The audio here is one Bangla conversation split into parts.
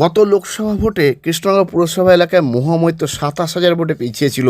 গত লোকসভা ভোটে কৃষ্ণনগর পুরসভা এলাকায় মহামৈত্র সাতাশ হাজার ভোটে পিছিয়েছিল।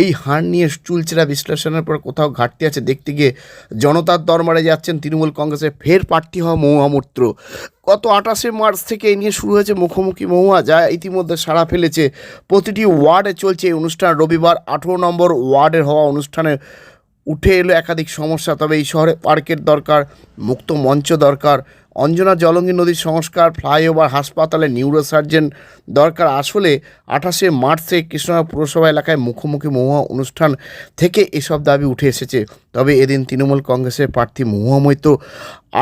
এই হার নিয়ে চুলচেরা বিশ্লেষণের পর কোথাও ঘাটতি আছে দেখতে গিয়ে জনতার দরবারে যাচ্ছেন তৃণমূল কংগ্রেসের ফের প্রার্থী হওয়া মহামৈত্র। গত আঠাশে মার্চ থেকে এই নিয়ে শুরু হয়েছে মুখোমুখি মহুয়া, যা ইতিমধ্যে সাড়া ফেলেছে। প্রতিটি ওয়ার্ডে চলছে এই অনুষ্ঠান। রবিবার আঠেরো নম্বর ওয়ার্ডের হওয়া অনুষ্ঠানে উঠে এলো একাধিক সমস্যা, তবে এই শহরে পার্কের দরকার, মুক্ত মঞ্চ দরকার, অঞ্জনা জলঙ্গি নদীর সংস্কার, ফ্লাইওভার, হাসপাতালে নিউরোসার্জেন দরকার। আসলে আঠাশে মার্চ থেকে কৃষ্ণনগর পুরসভা এলাকায় মুখোমুখি মহুয়া অনুষ্ঠান থেকে এসব দাবি উঠে এসেছে। তবে এদিন তৃণমূল কংগ্রেসের প্রার্থী মহুয়া মৈত্র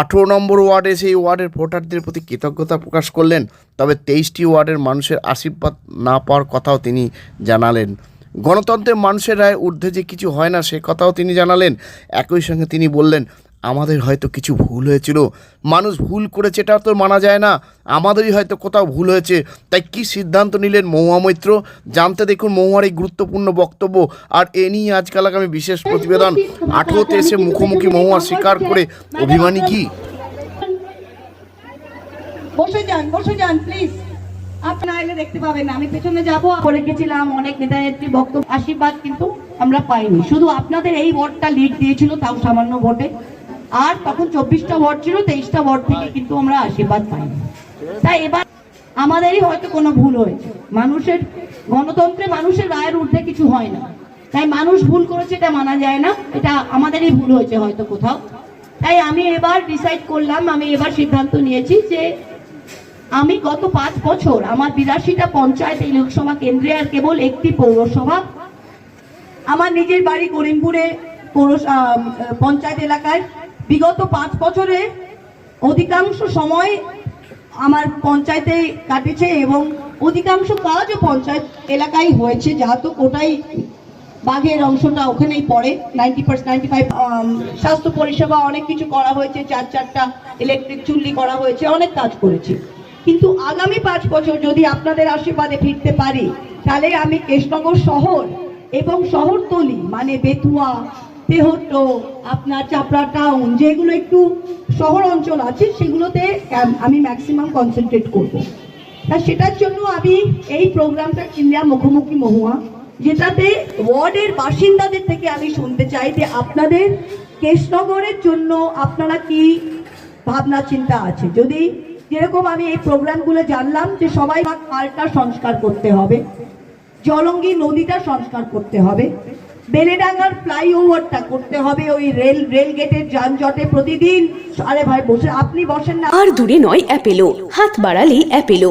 আঠেরো নম্বর ওয়ার্ডে সেই ওয়ার্ডের ভোটারদের প্রতি কৃতজ্ঞতা প্রকাশ করলেন। তবে তেইশটি ওয়ার্ডের মানুষের আশীর্বাদ না পাওয়ার কথাও তিনি জানালেন। গণতন্ত্রের মানুষের রায় ঊর্ধ্বে যে কিছু হয় না, সে কথাও তিনি জানালেন। একই সঙ্গে তিনি বললেন, আমাদের হয়তো কিছু ভুল হয়েছিল। মানুষ ভুল করেছে এটা তো মানা যায় না। আমাদেরই হয়তো কোথাও ভুল হয়েছে। তাই কি সিদ্ধান্ত নিলেন মহুয়া মৈত্র? জানতে দেখুন মহুয়ার এই গুরুত্বপূর্ণ বক্তব্য। আর এ নিয়ে আজকাল আগামী বিশেষ প্রতিবেদন। আঠেরোতে এসে মুখোমুখি মহুয়া স্বীকার করে অভিমানী কি? বসে যান বসে যান প্লিজ আমাদেরই হয়তো কোনো ভুল হয়েছে। মানুষের, গণতন্ত্রে মানুষের রায়ের ঊর্ধ্বে কিছু হয় না। তাই মানুষ ভুল করেছে, এটা মানা যায় না। এটা আমাদেরই ভুল হয়েছে হয়তো কোথাও। তাই আমি এবার ডিসাইড করলাম, আমি এবার সিদ্ধান্ত নিয়েছি যে আমি গত পাঁচ বছর আমার বিরাশিটা পঞ্চায়েত এই লোকসভা কেন্দ্রে আর কেবল একটি পৌরসভা। আমার নিজের বাড়ি করিমপুরে পৌর- পঞ্চায়েত এলাকায়। বিগত পাঁচ বছরে অধিকাংশ সময় আমার পঞ্চায়েতে কাটেছে এবং অধিকাংশ কাজও পঞ্চায়েত এলাকায় হয়েছে, যেহেতু ওটাই বাঘের অংশটা ওখানেই পড়ে। নাইনটি পার্সেন্ট নাইনটি ফাইভ স্বাস্থ্য পরিষেবা অনেক কিছু করা হয়েছে, চার চারটা ইলেকট্রিক চুল্লি করা হয়েছে, অনেক কাজ করেছি। কিন্তু আগামী পাঁচ বছর যদি আপনাদের আশীর্বাদে ফিরতে পারি, তাহলে আমি কৃষ্ণনগর শহর এবং শহরতলি মানে বেতুয়া, তেহট্ট, আপনার চাপড়া টাউন যেগুলো একটু শহর অঞ্চল আছে, সেগুলোতে আমি ম্যাক্সিমাম কনসেন্ট্রেট করব। তা সেটার জন্য আমি এই প্রোগ্রামটা কিনলাম মুখোমুখি মহুয়া, যেটাতে ওয়ার্ডের বাসিন্দাদের থেকে আমি শুনতে চাই যে আপনাদের কৃষ্ণনগরের জন্য আপনারা কি ভাবনা চিন্তা আছে? যদি যেরকম আমি এই প্রোগ্রামগুলো জানলাম যে সবাই খালটা সংস্কার করতে হবে, জলঙ্গি নদীটা সংস্কার করতে হবে, বেলেডাঙ্গার ফ্লাইওভারটা করতে হবে, ওই রেল রেল গেটের যানজটে প্রতিদিন আরে ভাই বসে, আপনি বসেন না। আর দূরে নয় অ্যাপেলো, হাত বাড়ালেই Apollo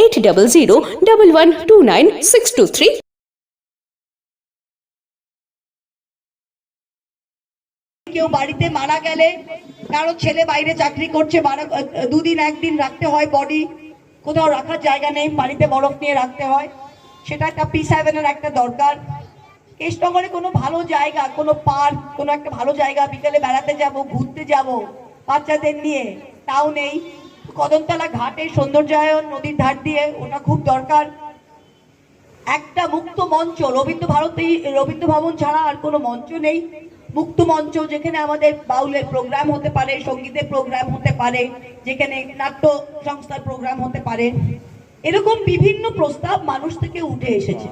Eight double zero double one two nine six two three কেউ বাড়িতে মারা গেলে, কারও ছেলে বাইরে চাকরি করছে দুদিন একদিন রাখতে হয় বডি কোথাও রাখার জায়গা নেই, বাড়িতে বরফ নিয়ে রাখতে হয়। সেটা একটা পি সেভেনের একটা দরকার। কৃষ্ণনগরে কোনো ভালো জায়গা, কোনো পার্ক কোনো একটা ভালো জায়গা, বিকেলে বেড়াতে যাব, ঘুরতে যাব বাচ্চাদের নিয়ে, তাও নেই। কদমতলা ঘাটে সৌন্দর্যায়ন নদীর ধার দিয়ে ওটা খুব দরকার। একটা মুক্ত মঞ্চ, রবীন্দ্র ভারতী, রবীন্দ্র ভবন ছাড়া আর কোনো মঞ্চ নেই। মুক্ত মঞ্চ যেখানে আমাদের বাউলের প্রোগ্রাম হতে পারে, সঙ্গীতের প্রোগ্রাম হতে পারে, যেখানে নাট্য সংস্থার প্রোগ্রাম হতে পারে। এরকম বিভিন্ন প্রস্তাব মানুষ থেকে উঠে এসেছে।